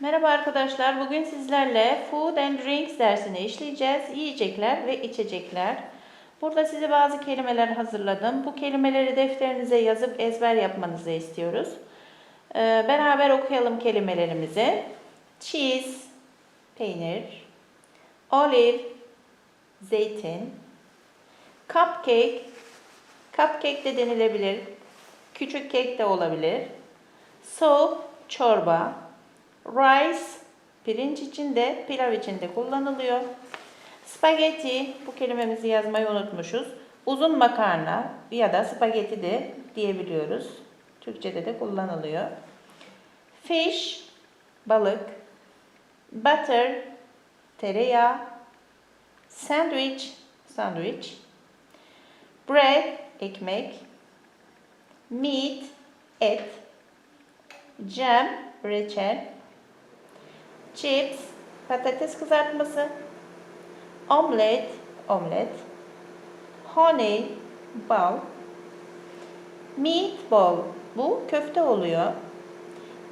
Merhaba arkadaşlar. Bugün sizlerle Food and Drinks dersini işleyeceğiz. Yiyecekler ve içecekler. Burada size bazı kelimeler hazırladım. Bu kelimeleri defterinize yazıp ezber yapmanızı istiyoruz. Ee, beraber okuyalım kelimelerimizi. Cheese, peynir. Olive, zeytin. Cupcake, cupcake de denilebilir. Küçük kek de olabilir. Soup, çorba. Rice, pirinç içinde, pilav içinde kullanılıyor. Spaghetti, bu kelimemizi yazmayı unutmuşuz. Uzun makarna ya da spagetti de diyebiliyoruz. Türkçede de kullanılıyor. Fish, balık. Butter, tereyağı. Sandwich, sandwich. Bread, ekmek. Meat, et. Jam, reçel. Chips, patates kızartması. Omlet, omlet. Honey, bal. Meatball, bu köfte oluyor.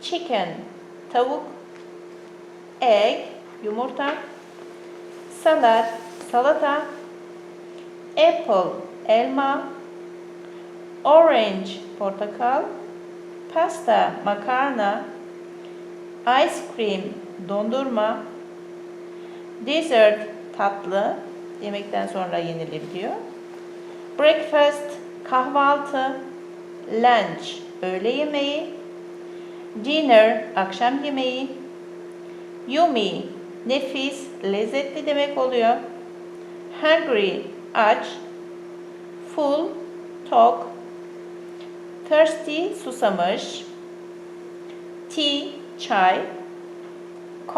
Chicken, tavuk. Egg, yumurta. Salat, salata. Apple, elma. Orange, portakal. Pasta, makarna. Ice cream, dondurma. Dessert, tatlı. Yemekten sonra yenilebiliyor. Breakfast, kahvaltı. Lunch, öğle yemeği. Dinner, akşam yemeği. Yummy, nefis, lezzetli demek oluyor. Hungry, aç. Full, tok. Thirsty, susamış. Tea, çay.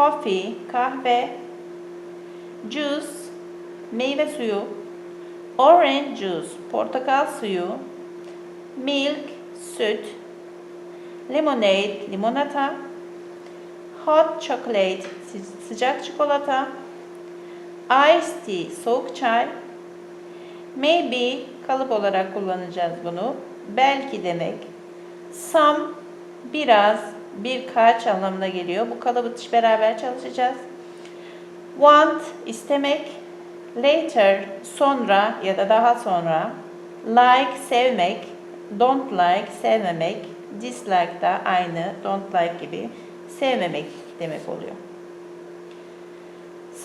Coffee, kahve. Juice, meyve suyu. Orange juice, portakal suyu. Milk, süt. Lemonade, limonata. Hot chocolate, sı- sıcak çikolata. Iced tea, soğuk çay. Maybe, kalıp olarak kullanacağız bunu. Belki demek. Some, biraz, birkaç anlamına geliyor. Bu kalıbı beraber çalışacağız. Want, istemek. Later, sonra ya da daha sonra. Like, sevmek. Don't like, sevmemek. Dislike da aynı, don't like gibi sevmemek demek oluyor.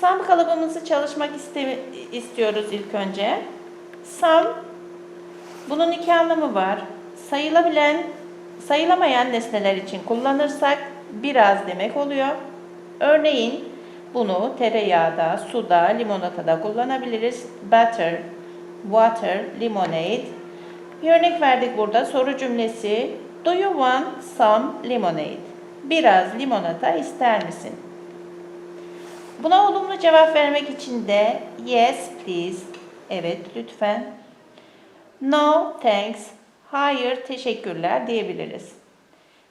Some kalıbımızı çalışmak istiyoruz ilk önce. Some, bunun iki anlamı var. Sayılabilen, sayılamayan nesneler için kullanırsak biraz demek oluyor. Örneğin bunu tereyağda, suda, limonatada kullanabiliriz. Butter, water, lemonade. Bir örnek verdik burada. Soru cümlesi. Do you want some lemonade? Biraz limonata ister misin? Buna olumlu cevap vermek için de yes please, evet lütfen, no thanks, hayır teşekkürler diyebiliriz.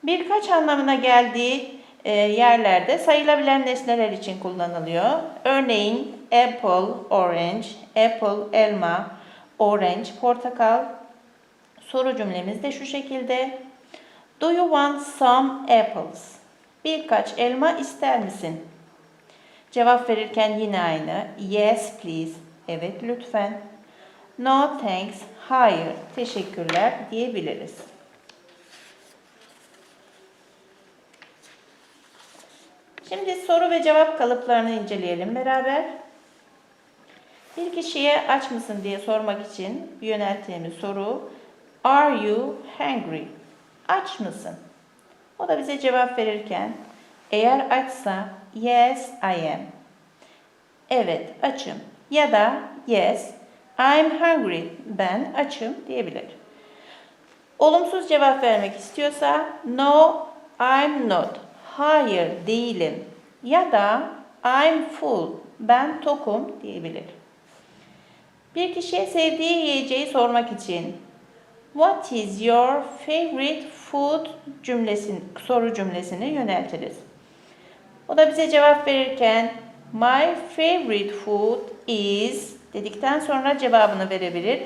Birkaç anlamına geldiği e, yerlerde sayılabilen nesneler için kullanılıyor. Örneğin apple, orange, apple, elma, orange, portakal. Soru cümlemiz de şu şekilde. Do you want some apples? Birkaç elma ister misin? Cevap verirken yine aynı. Yes please. Evet lütfen. No thanks. Hayır. Teşekkürler diyebiliriz. Şimdi soru ve cevap kalıplarını inceleyelim beraber. Bir kişiye aç mısın diye sormak için yönelttiğimiz soru Are you hungry? Aç mısın? O da bize cevap verirken eğer açsa yes I am. Evet açım ya da yes I'm hungry. Ben açım diyebilir. Olumsuz cevap vermek istiyorsa no I'm not. Hayır değilim. Ya da I'm full. Ben tokum diyebilir. Bir kişiye sevdiği yiyeceği sormak için What is your favorite food cümlesini, soru cümlesini yöneltiriz. O da bize cevap verirken My favorite food is dedikten sonra cevabını verebilir.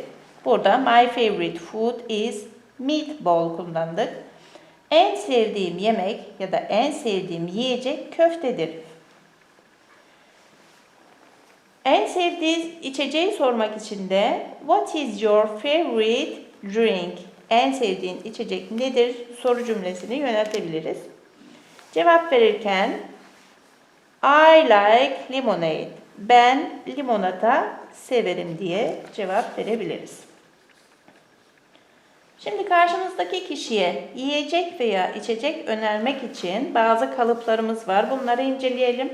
Burada my favorite food is meatball kullandık. En sevdiğim yemek ya da en sevdiğim yiyecek köftedir. En sevdiği içeceği sormak için de What is your favorite drink? En sevdiğin içecek nedir? Soru cümlesini yöneltebiliriz. Cevap verirken I like lemonade. Ben limonata severim diye cevap verebiliriz. Şimdi karşımızdaki kişiye yiyecek veya içecek önermek için bazı kalıplarımız var. Bunları inceleyelim.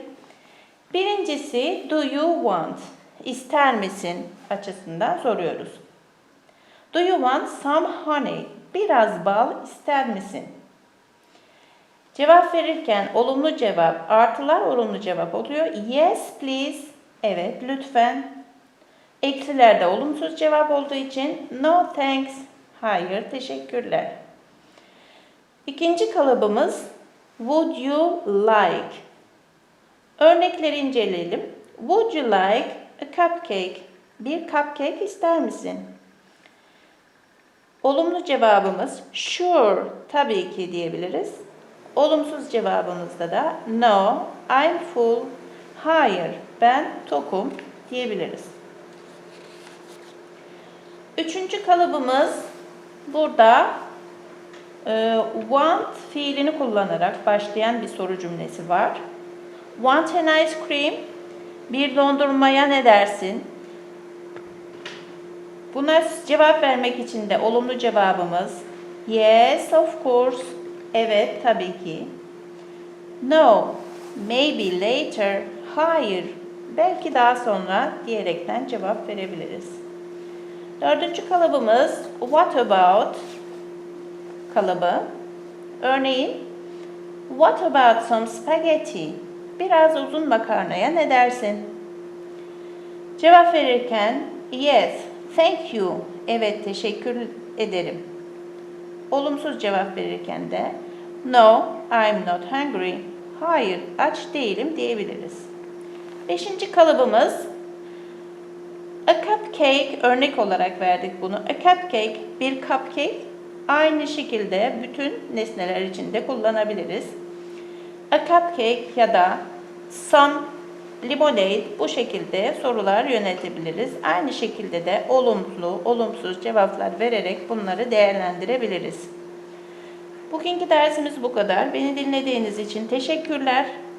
Birincisi do you want? İster misin açısından soruyoruz. Do you want some honey? Biraz bal ister misin? Cevap verirken olumlu cevap, artılar olumlu cevap oluyor. Yes please. Evet lütfen. Eksilerde olumsuz cevap olduğu için no thanks. Hayır teşekkürler. İkinci kalıbımız would you like? Örnekleri inceleyelim. Would you like a cupcake? Bir cupcake ister misin? Olumlu cevabımız sure, tabii ki diyebiliriz. Olumsuz cevabımızda da no, I'm full, hayır, ben tokum diyebiliriz. Üçüncü kalıbımız burada e, want fiilini kullanarak başlayan bir soru cümlesi var. Want an ice cream? Bir dondurmaya ne dersin? Buna cevap vermek için de olumlu cevabımız yes of course. Evet tabii ki. No, maybe later. Hayır, belki daha sonra diyerekten cevap verebiliriz. Dördüncü kalıbımız what about kalıbı. Örneğin what about some spaghetti? Biraz uzun makarnaya ne dersin? Cevap verirken yes, thank you. Evet, teşekkür ederim. Olumsuz cevap verirken de no, I'm not hungry. Hayır, aç değilim diyebiliriz. Beşinci kalıbımız a cupcake örnek olarak verdik bunu. A cupcake, bir cupcake aynı şekilde bütün nesneler için de kullanabiliriz. A cupcake ya da some lemonade bu şekilde sorular yönetebiliriz. Aynı şekilde de olumlu, olumsuz cevaplar vererek bunları değerlendirebiliriz. Bugünkü dersimiz bu kadar. Beni dinlediğiniz için teşekkürler.